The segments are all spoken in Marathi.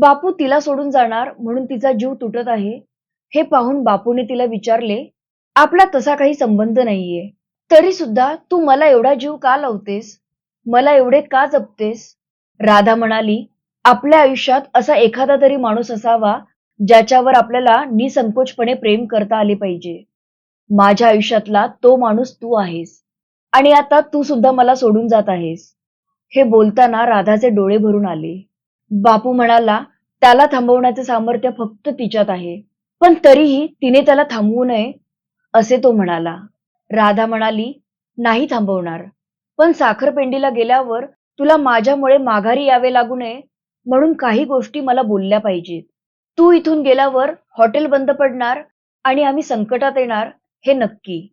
बापू तिला सोडून जाणार म्हणून तिचा जीव तुटत आहे हे पाहून बापूने तिला विचारले आपला तसा काही संबंध नाहीये. तरी सुद्धा तू मला एवढा जीव का लावतेस? मला एवढे का जपतेस? राधा म्हणाली आपल्या आयुष्यात असा एखादा तरी माणूस असावा ज्याच्यावर आपल्याला निसंकोचपणे प्रेम करता आले पाहिजे. माझ्या आयुष्यातला तो माणूस तू आहेस आणि आता तू सुद्धा मला सोडून जात आहेस. हे बोलताना राधाचे डोळे भरून आले. बापू म्हणाला त्याला थांबवण्याचे सामर्थ्य फक्त तिच्यात आहे पण तरीही तिने त्याला थांबवू नये असे तो म्हणाला. राधा म्हणाली नाही थांबवणार पण साखरपेंडीला गेल्यावर तुला माझ्यामुळे माघारी यावे लागू नये म्हणून काही गोष्टी मला बोलल्या पाहिजेत. तू इथून गेल्यावर हॉटेल बंद पडणार आणि आम्ही संकटात येणार हे नक्की.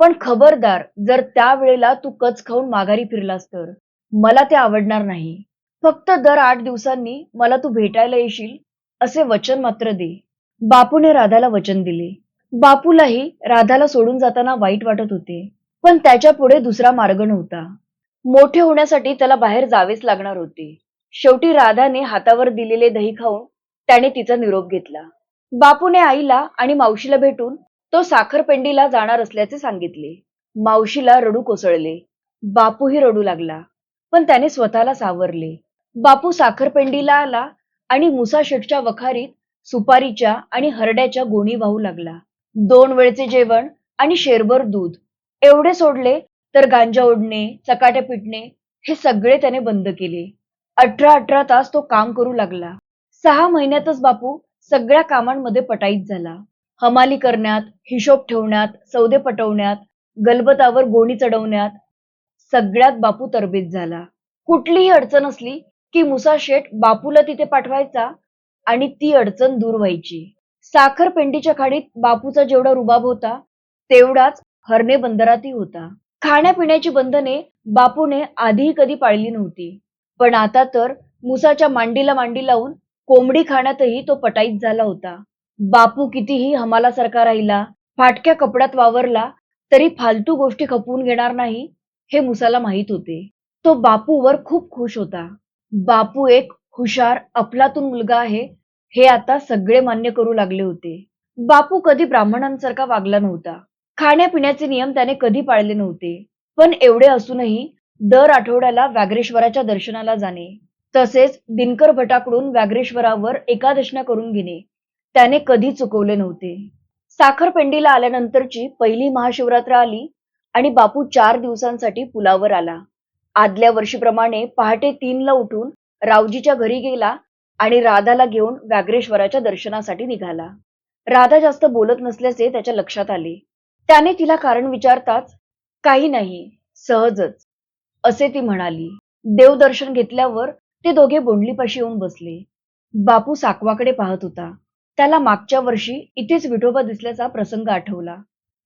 पण खबरदार जर त्या वेळेला तू कच खाऊन माघारी फिरलास तर. मला ते आवडणार नाही. फक्त दर आठ दिवसांनी मला तू भेटायला येशील असे वचन मात्र दे. बापूने राधाला वचन दिले. बापूलाही राधाला सोडून जाताना वाईट वाटत होते पण त्याच्या पुढे दुसरा मार्ग नव्हता. मोठे होण्यासाठी त्याला बाहेर जावेच लागणार होते. शेवटी राधाने हातावर दिलेले दही खाऊन त्याने तिचा निरोप घेतला. बापूने आईला आणि मावशीला भेटून तो साखरपेंडीला जाणार असल्याचे सांगितले. मावशीला रडू कोसळले. बापूही रडू लागला पण त्याने स्वतःला सावरले. बापू साखरपेंडीला आला आणि मुसा शेठच्या वखारीत सुपारीच्या आणि हरड्याच्या गोणी वाहू लागला. दोन वेळचे जेवण आणि शेरभर दूध. एवढे सोडले तर गांजा ओढणे चकाट्या पिटणे हे सगळे त्याने बंद केले. अठरा अठरा तास तो काम करू लागला. सहा महिन्यातच बापू सगळ्या कामांमध्ये पटाईत झाला. हमाली करण्यात हिशोब ठेवण्यात सौदे पटवण्यात गलबतावर गोणी चढवण्यात सगळ्यात बापू तरबेज झाला. कुठलीही अडचण असली की मुसा शेठ बापूला तिथे पाठवायचा आणि ती अडचण दूर व्हायची. साखर पेंडीच्या खाडीत बापूचा जेवढा रुबाब होता तेवढाच हरणे बंदरातही होता. खाण्यापिण्याची बंधने बापूने आधीही कधी पाळली नव्हती. पण आता तर मुसाच्या मांडीला मांडी लावून कोंबडी खाण्यातही तो पटाईत झाला होता. बापू कितीही हमालासारखा राहिला फाटक्या कपड्यात वावरला तरी फालतू गोष्टी खपवून घेणार नाही हे मुसाला माहीत होते. तो बापूवर खूप खुश होता. बापू एक हुशार अफलातून मुलगा आहे हे आता सगळे मान्य करू लागले होते. बापू कधी ब्राह्मणांसारखा वागला नव्हता. खाण्यापिण्याचे नियम त्याने कधी पाळले नव्हते. पण एवढे असूनही दर आठवड्याला व्याघ्रेश्वराच्या दर्शनाला जाणे तसेच दिनकर भटाकडून व्याघ्रेश्वरावर एकादशना करून घेणे त्याने कधी चुकवले नव्हते. साखरपेंडीला आल्यानंतरची पहिली महाशिवरात्र आली आणि बापू चार दिवसांसाठी पुलावर आला. आदल्या वर्षीप्रमाणे पहाटे तीनला उठून रावजीच्या घरी गेला आणि राधाला घेऊन व्याघ्रेश्वराच्या दर्शनासाठी निघाला. राधा जास्त बोलत नसल्याचे त्याच्या लक्षात आले. त्याने तिला कारण विचारताच काही नाही सहजच असे ती म्हणाली. देवदर्शन घेतल्यावर ते दोघे बोंडलीपाशी येऊन बसले. बापू साकवाकडे पाहत होता. त्याला मागच्या वर्षी इथेच विठोबा दिसल्याचा प्रसंग आठवला.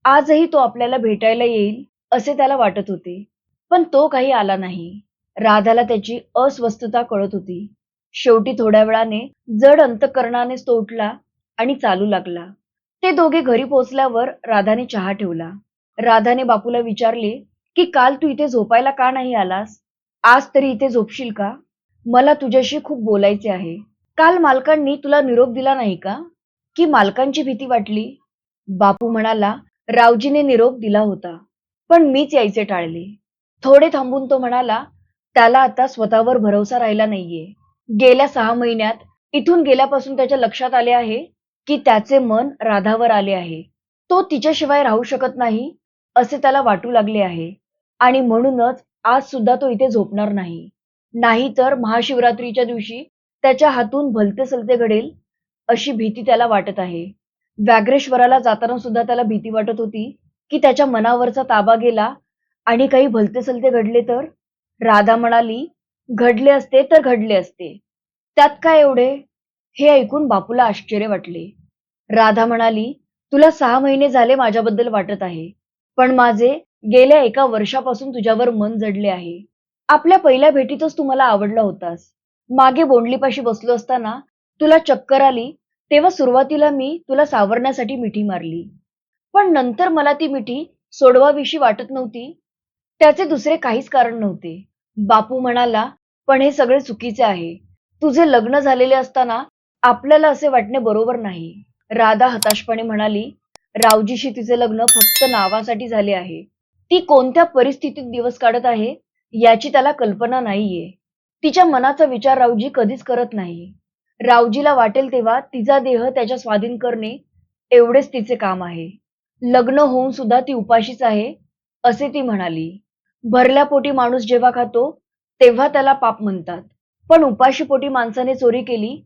आजही तो आपल्याला भेटायला येईल असे त्याला वाटत होते. पण तो काही आला नाही. राधाला त्याची अस्वस्थता कळत होती. शेवटी थोड्या वेळाने जड अंतकरणानेच तो उठला आणि चालू लागला. ते दोघे घरी पोहोचल्यावर राधाने चहा ठेवला. राधाने बापूला विचारले की काल तू इथे झोपायला का नाही आलास? आज तरी इथे झोपशील का? मला तुझ्याशी खूप बोलायचे आहे. काल मालकांनी तुला निरोप दिला नाही का? की मालकांची भीती वाटली? बापू म्हणाला रावजीने निरोप दिला होता पण मीच यायचे टाळले. थोडे थांबून तो म्हणाला त्याला आता स्वतःवर भरोसा राहिला नाहीये. गेल्या सहा महिन्यात इथून गेल्यापासून त्याच्या लक्षात आले आहे की त्याचे मन राधावर आले आहे. तो तिच्याशिवाय राहू शकत नाही असे त्याला वाटू लागले आहे. आणि म्हणूनच आज सुद्धा तो इथे झोपणार नाही. नाहीतर महाशिवरात्रीच्या दिवशी त्याच्या हातून भलते सलते घडेल अशी भीती त्याला वाटत आहे. व्याघ्रेश्वराला जाताना सुद्धा त्याला भीती वाटत होती की त्याच्या मनावरचा ताबा गेला आणि काही भलते सलते घडले तर? राधा म्हणाली घडले असते तर घडले असते. त्यात काय एवढे? हे ऐकून बापूला आश्चर्य वाटले. राधा म्हणाली तुला सहा महिने झाले माझ्याबद्दल वाटत आहे पण माझे गेल्या एका वर्षापासून तुझ्यावर मन जडले आहे. आपल्या पहिल्या भेटीतच तू मला आवडला होतास. मागे बोंडलीपाशी बसलो असताना तुला चक्कर आली तेव्हा सुरुवातीला मी तुला सावरण्यासाठी मिठी मारली. पण नंतर मला ती मिठी सोडवाविषयी वाटत नव्हती त्याचे दुसरे काहीच कारण नव्हते. बापू म्हणाला पण हे सगळे चुकीचे आहे. तुझे लग्न झालेले असताना आपल्याला असे वाटणे बरोबर नाही. राधा हताशपणे म्हणाली रावजीशी तिचे लग्न फक्त नावासाठी झाले आहे. ती कोणत्या परिस्थितीत दिवस काढत आहे याची त्याला कल्पना नाहीये. तिच्या मनाचा विचार रावजी कधीच करत नाही. रावजीला वाटेल तेव्हा तिचा देह त्याच्या स्वाधीन करणे एवढेच तिचे काम आहे. लग्न होऊन सुद्धा ती उपाशीच आहे असे ती म्हणाली. भरल्या पोटी माणूस जेव्हा खातो तेव्हा त्याला पाप म्हणतात. पण उपाशी पोटी माणसाने चोरी केली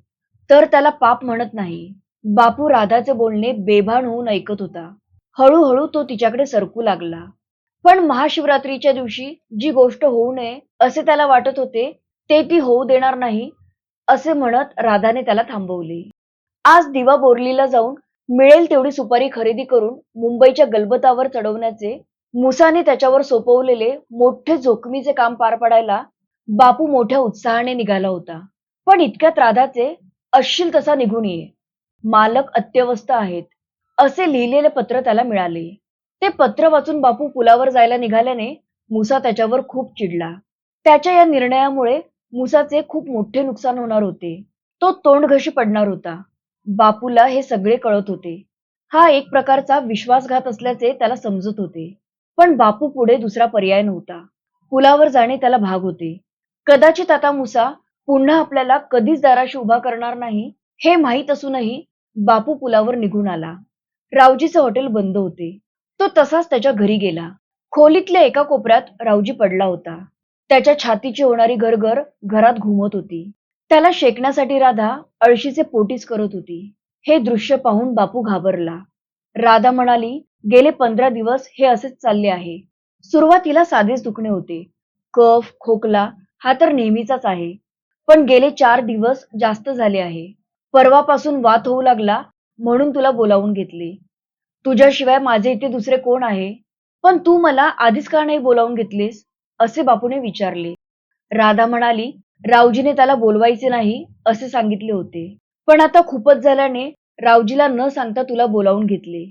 तर त्याला पाप म्हणत नाही. बापू राधाचे बोलणे बेभान होऊन ऐकत होता. हळूहळू तो तिच्याकडे सरकू लागला. पण महाशिवरात्रीच्या दिवशी जी गोष्ट होऊ नये असे त्याला वाटत होते ते ती होऊ देणार नाही असे म्हणत राधाने त्याला थांबवले. आज दिवा बोरलीला जाऊन मिळेल तेवढी सुपारी खरेदी करून मुंबईच्या गलबतावर चढवण्याचे मुसाने त्याच्यावर सोपवलेले मोठे जोखमीचे काम पार पाडायला बापू मोठ्या उत्साहाने निघाला होता. पण इतक्या त्रादाचे अश्शील तसा निघून ये मालक अत्यवस्थ आहेत. असे लिहिलेले पत्र त्याला मिळाले. ते पत्र वाचून बापू पुलावर जायला निघाल्याने मुसा त्याच्यावर खूप चिडला. त्याच्या या निर्णयामुळे मुसाचे खूप मोठे नुकसान होणार होते. तो तोंडघशी पडणार होता. बापूला हे सगळे कळत होते. हा एक प्रकारचा विश्वासघात असल्याचे त्याला समजत होते. पण बापू पुढे दुसरा पर्याय नव्हता. पुलावर जाणे त्याला भाग होते. कदाचित आता मुसा पुन्हा आपल्याला कधीच दाराशी उभा करणार नाही हे माहीत असूनही बापू पुलावर निघून आला. रावजीचे हॉटेल बंद होते. तो तसाच त्याच्या घरी गेला. खोलीतल्या एका कोपऱ्यात रावजी पडला होता. त्याच्या छातीची होणारी गरगर घरात घुमत होती. त्याला शेकण्यासाठी राधा अळशीचे पोटीच करत होती. हे दृश्य पाहून बापू घाबरला. राधा म्हणाली गेले पंधरा दिवस हे असेच चालले आहे. सुरुवातीला साधेच दुखणे होते. कफ खोकला हा तर नेहमीचाच आहे. पण गेले चार दिवस जास्त झाले आहे. परवापासून वात होऊ लागला म्हणून तुला बोलावून घेतले. तुझ्याशिवाय माझे इथे दुसरे कोण आहे? पण तू मला आधीच का नाही बोलावून घेतलेस? असे बापूने विचारले. राधा म्हणाली रावजीने त्याला बोलवायचे नाही असे सांगितले होते. पण आता खूपच झाल्याने रावजीला न सांगता तुला बोलावून घेतले.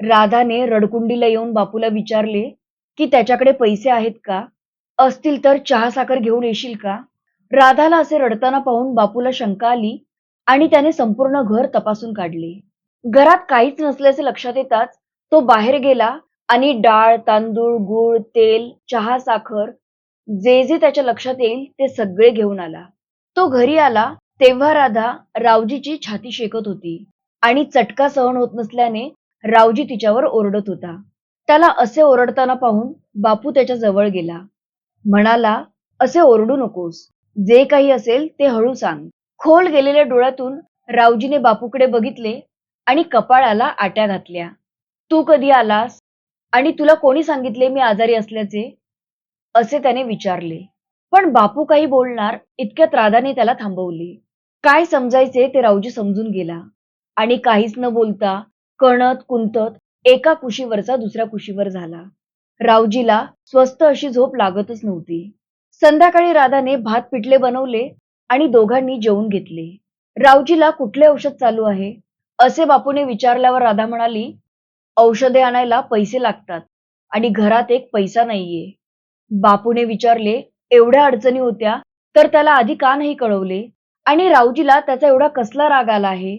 राधाने रडकुंडीला येऊन बापूला विचारले की त्याच्याकडे पैसे आहेत का? असतील तर चहा साखर घेऊन येशील का? राधाला असे रडताना पाहून बापूला शंका आली आणि त्याने संपूर्ण घर तपासून काढले. घरात काहीच नसल्याचे लक्षात येताच तो बाहेर गेला आणि डाळ तांदूळ गूळ तेल चहा साखर जे जे त्याच्या लक्षात येईल ते सगळे घेऊन आला. तो घरी आला तेव्हा राधा रावजीची छाती शेकत होती आणि चटका सहन होत नसल्याने रावजी तिच्यावर ओरडत होता. त्याला असे ओरडताना पाहून बापू त्याच्याजवळ गेला. म्हणाला असे ओरडू नकोस. जे काही असेल ते हळू सांग. खोल गेलेल्या डोळ्यातून रावजीने बापूकडे बघितले आणि कपाळाला आट्या घातल्या. तू कधी आलास? आणि तुला कोणी सांगितले मी आजारी असल्याचे? असे त्याने विचारले. पण बापू काही बोलणार इतक्या त्रादाने त्याला थांबवले. काय समजायचे ते रावजी समजून गेला. आणि काहीच न बोलता कणत कुंतत एका कुशीवरचा दुसऱ्या कुशीवर झाला. रावजीला स्वस्त अशी झोप लागतच नव्हती. संध्याकाळी राधाने भात पिठले बनवले आणि दोघांनी जेवून घेतले. रावजीला कुठले औषध चालू आहे? असे बापूने विचारल्यावर राधा म्हणाली औषधे आणायला पैसे लागतात आणि घरात एक पैसा नाहीये. बापूने विचारले एवढ्या अडचणी होत्या तर त्याला आधी का नाही कळवले? आणि रावजीला त्याचा एवढा कसला राग आला आहे?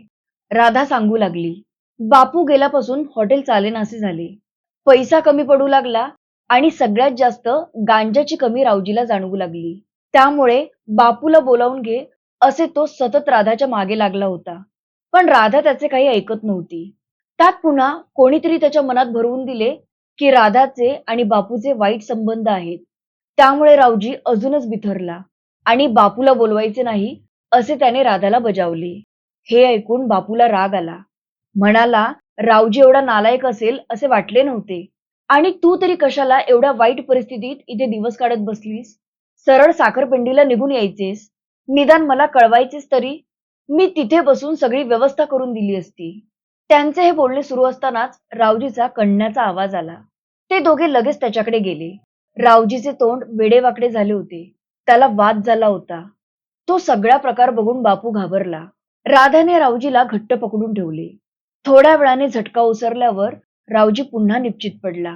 राधा सांगू लागली बापू गेल्यापासून हॉटेल चालेनासे झाले. पैसा कमी पडू लागला आणि सगळ्यात जास्त गांजाची कमी रावजीला जाणवू लागली. त्यामुळे बापूला बोलावून घे असे तो सतत राधाच्या मागे लागला होता. पण राधा त्याचे काही ऐकत नव्हती. त्यात पुन्हा कोणीतरी त्याच्या मनात भरवून दिले की राधाचे आणि बापूचे वाईट संबंध आहेत. त्यामुळे रावजी अजूनच बिथरला आणि बापूला बोलवायचे नाही असे त्याने राधाला बजावले. हे ऐकून बापूला राग आला. म्हणाला रावजी एवढा नालायक असेल असे वाटले नव्हते. आणि तू तरी कशाला एवढ्या वाईट परिस्थितीत इथे दिवस काढत बसलीस? सरळ साखरपिंडीला निघून यायचेस. निदान मला कळवायचेस तरी मी तिथे बसून सगळी व्यवस्था करून दिली असती. त्यांचे हे बोलणे सुरू असतानाच रावजीचा कणण्याचा आवाज आला. ते दोघे लगेच त्याच्याकडे गेले. रावजीचे तोंड वेडेवाकडे झाले होते. त्याला वाद झाला होता. तो सगळा प्रकार बघून बापू घाबरला. राधाने रावजीला घट्ट पकडून ठेवले. थोड्या वेळाने झटका उसरल्यावर रावजी पुन्हा निश्चित पडला.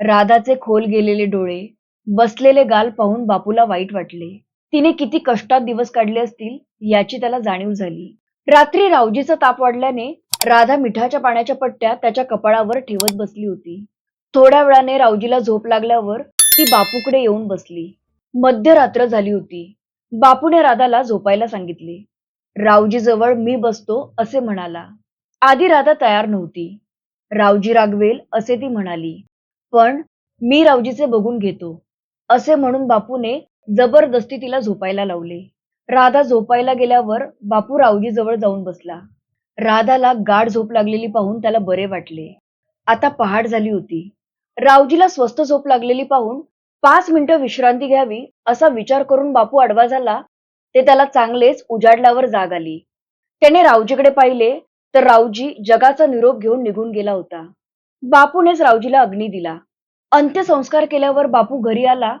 राधाचे खोल गेलेले डोळे बसलेले गाल पाहून बापूला वाईट वाटले. तिने किती कष्टात दिवस काढले असतील याची त्याला जाणीव झाली. रात्री रावजीचा ताप वाढल्याने राधा मिठाच्या पाण्याच्या पट्ट्या त्याच्या कपाळावर ठेवत बसली होती. थोड्या वेळाने रावजीला झोप लागल्यावर ती बापूकडे येऊन बसली. मध्यरात्र झाली होती. बापूने राधाला झोपायला सांगितले. रावजी जवळ मी बसतो असे म्हणाला. आधी राधा तयार नव्हती. रावजी रागवेल असे ती म्हणाली. पण मी रावजीचे बघून घेतो. असे म्हणून बापूने जबरदस्ती तिला झोपायला लावले. राधा झोपायला गेल्यावर बापू रावजी जवळ जाऊन बसला. राधाला गाढ झोप लागलेली पाहून त्याला बरे वाटले. आता पहाट झाली होती. रावजीला स्वस्त झोप लागलेली पाहून पाच मिनिटं विश्रांती घ्यावी असा विचार करून बापू आडवा झाला. ते त्याला चांगलेच उजाडल्यावर जाग आली. त्याने रावजीकडे पाहिले तर रावजी जगाचा निरोप घेऊन निघून गेला होता. बापूनेच रावजीला अग्नी दिला. अंत्यसंस्कार केल्यावर बापू घरी आला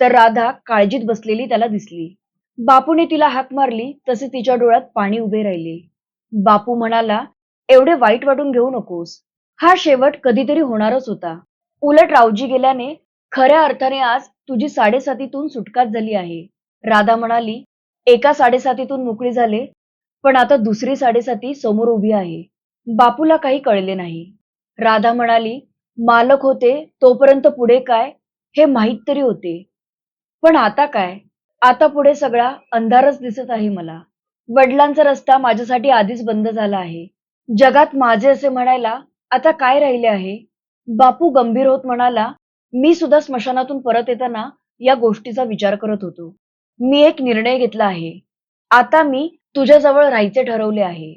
तर राधा काळजीत बसलेली त्याला दिसली. बापूने तिला हाक मारली तसे तिच्या डोळ्यात पाणी उभे राहिले. बापू म्हणाला एवढे वाईट वाटून घेऊ नकोस. हा शेवट कधीतरी होणारच होता. उलट रावजी गेल्याने खऱ्या अर्थाने आज तुझी साडेसातीतून सुटकाच झाली आहे. राधा म्हणाली एका साडेसातीतून मोकळी झाले पण आता दुसरी साडेसाती समोर उभी आहे. बापूला काही कळले नाही. राधा म्हणाली मालक होते तोपर्यंत पुढे काय? हे माहीत तरी होते. पण आता काय? आता पुढे सगळा अंधारच दिसत आहे मला. वडिलांचा रस्ता माझ्यासाठी आधीच बंद झाला आहे. जगात माझे असे म्हणायला आता काय राहिले आहे? बापू गंभीर होत म्हणाला मी सुद्धा स्मशानातून परत येताना या गोष्टीचा विचार करत होतो. मी एक निर्णय घेतला आहे. आता मी तुझ्याजवळ राहायचे ठरवले आहे.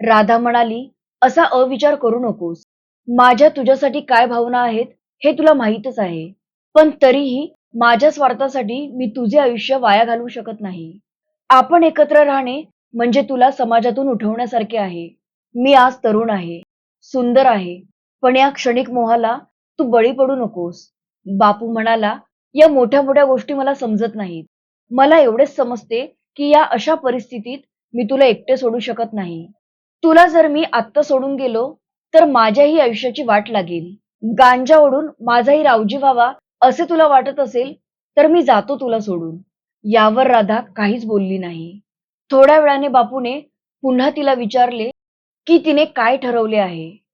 राधा म्हणाली असा अविचार करू नकोस. माझ्या तुझ्यासाठी काय भावना आहेत हे तुला माहीतच आहे. पण तरीही माझ्या स्वार्थासाठी मी तुझे आयुष्य वाया घालवू शकत नाही. आपण एकत्र राहणे म्हणजे तुला समाजातून उठवण्यासारखे आहे. मी आज तरुण आहे. सुंदर आहे. पण या क्षणिक मोहाला तू बळी पडू नकोस. बापू म्हणाला या मोठ्या मोठ्या गोष्टी मला समजत नाहीत. मला एवढेच समजते की या अशा परिस्थितीत मी तुला एकटे सोडू शकत नाही. तुला जर मी आत्ता सोडून गेलो तर माझ्याही आयुष्याची वाट लागेल. गांजा ओढून माझाही रावजी व्हावा असे तुला वाटत असेल तर मी जातो तुला सोडून. यावर राधा काहीच बोलली नाही. थोड्या वेळाने बापूने पुन्हा तिला विचारले की तिने काय ठरवले आहे?